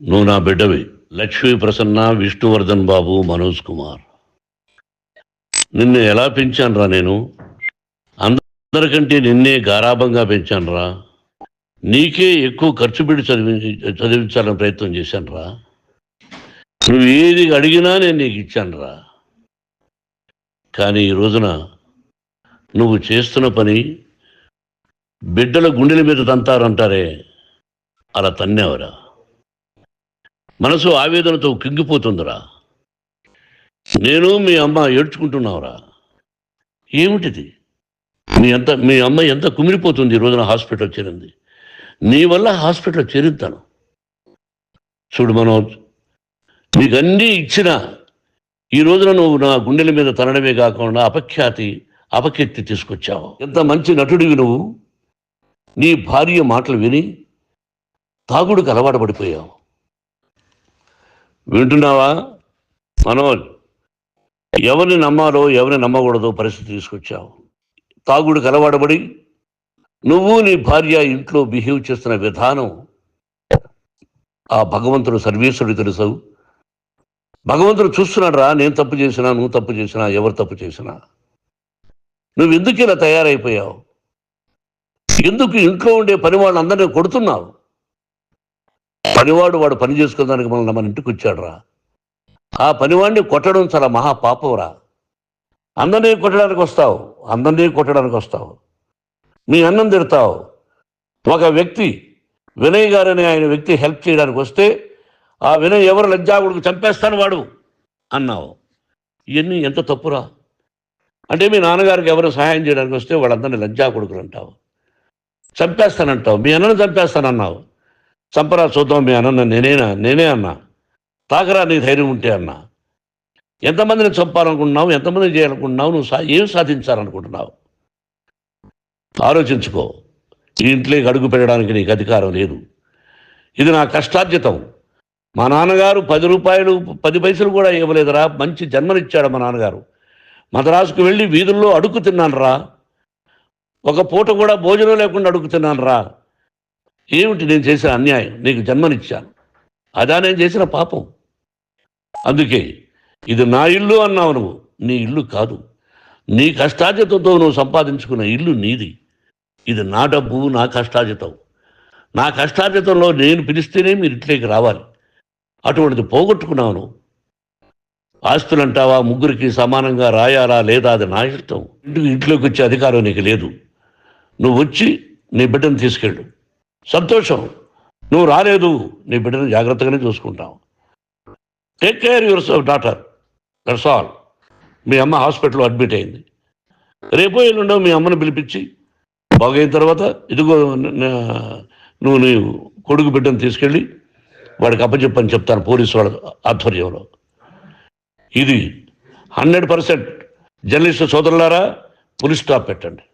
నువ్వు నా బిడ్డవి. లక్ష్మీ ప్రసన్న విష్ణువర్ధన్ బాబు మనోజ్ కుమార్. నిన్ను ఎలా పెంచానురా నేను? అందరికంటే నిన్నే గారాభంగా పెంచానురా. నీకే ఎక్కువ ఖర్చు పెట్టి చదివి చదివించాలని ప్రయత్నం చేశానురా. నువ్వు ఏది అడిగినా నేను నీకు ఇచ్చానురా. కానీ ఈ రోజున నువ్వు చేస్తున్న పని బిడ్డల గుండెల మీద తంతారంటారే. అలా తన్నేవరా? మనసు ఆవేదనతో కింగిపోతుందిరా. నేను మీ అమ్మ ఏడ్చుకుంటున్నావురా. ఏమిటిది? మీ అంత మీ అమ్మ ఎంత కుమిలిపోతుంది ఈ రోజున హాస్పిటల్ చేరింది? నీ వల్ల హాస్పిటల్ చేరింతాను చూడు మనోజ్ నీకన్నీ అన్నీ ఇచ్చిన ఈ రోజున నువ్వు నా గుండెల మీద తనడమే కాకుండా అపఖ్యాతి అపకీర్తి తీసుకొచ్చావు. ఎంత మంచి నటుడివి నువ్వు. నీ భార్య మాటలు విని తాగుడుకు అలవాటు పడిపోయావు. వింటున్నావా? మనోజ్ ఎవరిని నమ్మాలో ఎవరిని నమ్మకూడదో పరిస్థితి తీసుకొచ్చావు. తాగుడికి అలవాడబడి నువ్వు నీ భార్య ఇంట్లో బిహేవ్ చేస్తున్న విధానం ఆ భగవంతుడు సర్వేశ్వరుడు తెలుసు. భగవంతుడు చూస్తున్నాడు రా నేను తప్పు చేసినా నువ్వు తప్పు చేసినా ఎవరు తప్పు చేసినా. నువ్వు ఎందుకు ఇలా తయారైపోయావు? ఎందుకు ఇంట్లో ఉండే పని వాళ్ళందరినీ కొడుతున్నావు? పనివాడు వాడు పని చేసుకోవడానికి మనల్ని మన ఇంటికి వచ్చాడు రా ఆ పనివాడిని కొట్టడం చాలా మహా పాపంరా. అందరినీ కొట్టడానికి వస్తావు అందరినీ కొట్టడానికి వస్తావు. మీ అన్నం తిడతావు. ఒక వ్యక్తి వినయ్ గారని ఆయన వ్యక్తి హెల్ప్ చేయడానికి వస్తే ఆ వినయ్ ఎవరు లజ్జాగుడికి చంపేస్తాను వాడు అన్నావు. ఇవన్నీ ఎంత తప్పురా. అంటే మీ నాన్నగారికి ఎవరు సహాయం చేయడానికి వస్తే వాళ్ళందరినీ లజ్జా కొడుకులు అంటావు. చంపేస్తానంటావు. మీ అన్నను చంపేస్తానన్నావు. చంపరా చూద్దాం మీ అన్న నేనేనా? నేనే అన్నా. తాకరా నీ ధైర్యం ఉంటే అన్నా. ఎంతమందిని చంపాలనుకుంటున్నావు? ఎంతమందిని చేయాలనుకుంటున్నావు? నువ్వు సా ఏం సాధించాలనుకుంటున్నావు? ఆలోచించుకో. ఈ ఇంట్లోకి అడుగు పెట్టడానికి నీకు అధికారం లేదు. ఇది నా కష్టార్జితం. మా నాన్నగారు పది రూపాయలు పది పైసలు కూడా ఇవ్వలేదురా. మంచి జన్మనిచ్చాడు మా నాన్నగారు. మద్రాసుకు వెళ్ళి వీధుల్లో అడుగు తిన్నాను రా ఒక పూట కూడా భోజనం లేకుండా అడుగు తిన్నాను రా ఏమిటి నేను చేసిన అన్యాయం? నీకు జన్మనిచ్చాను అదా నేను చేసిన పాపం. అందుకే ఇది నా ఇల్లు అన్నావు నువ్వు. నీ ఇల్లు కాదు. నీ కష్టార్జితంతో నువ్వు సంపాదించుకున్న ఇల్లు నీది. ఇది నా డబ్బు నా కష్టార్జితం. నా కష్టార్జితంలో నేను పిలిస్తేనే మీరు ఇంట్లోకి రావాలి. అటువంటిది పోగొట్టుకున్నాను ఆస్తులు అంటావా ముగ్గురికి సమానంగా రాయాలా లేదా? అది నా ఇష్టం. ఇంటికి ఇంట్లోకి వచ్చే అధికారం నీకు లేదు. నువ్వు వచ్చి నీ బిడ్డను తీసుకెళ్ళు. సంతోషం. నువ్వు రాలేదు నీ బిడ్డను జాగ్రత్తగానే చూసుకుంటావు. Take care your daughter that's all మీ అమ్మ హాస్పిటల్లో అడ్మిట్ అయింది. రేపు ఎల్లుండో మీ అమ్మని పిలిపించి బాగైన తర్వాత ఇదిగో నువ్వు నీ కొడుకు బిడ్డను తీసుకెళ్ళి వాడికి అప్పచెప్పని చెప్తాను పోలీసు వాళ్ళ ఆధ్వర్యంలో. ఇది హండ్రెడ్ పర్సెంట్ జర్నలిస్టు సోదరులారా పులి స్టాప్ పెట్టండి.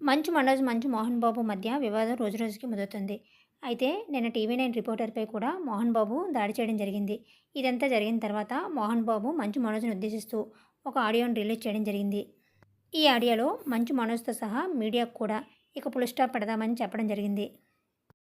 మంచు మనోజ్ మంచు మోహన్ బాబు మధ్య వివాదం రోజురోజుకి ముదురుతుంది. అయితే నిన్న టీవీ నైన్ రిపోర్టర్పై కూడా మోహన్ బాబు దాడి చేయడం జరిగింది. ఇదంతా జరిగిన తర్వాత మోహన్ బాబు మంచు మనోజ్ను ఉద్దేశిస్తూ ఒక ఆడియోను రిలీజ్ చేయడం జరిగింది. ఈ ఆడియోలో మంచు మనోజ్తో సహా మీడియాకు కూడా ఇక పులుస్టాప్ పెడదామని చెప్పడం జరిగింది.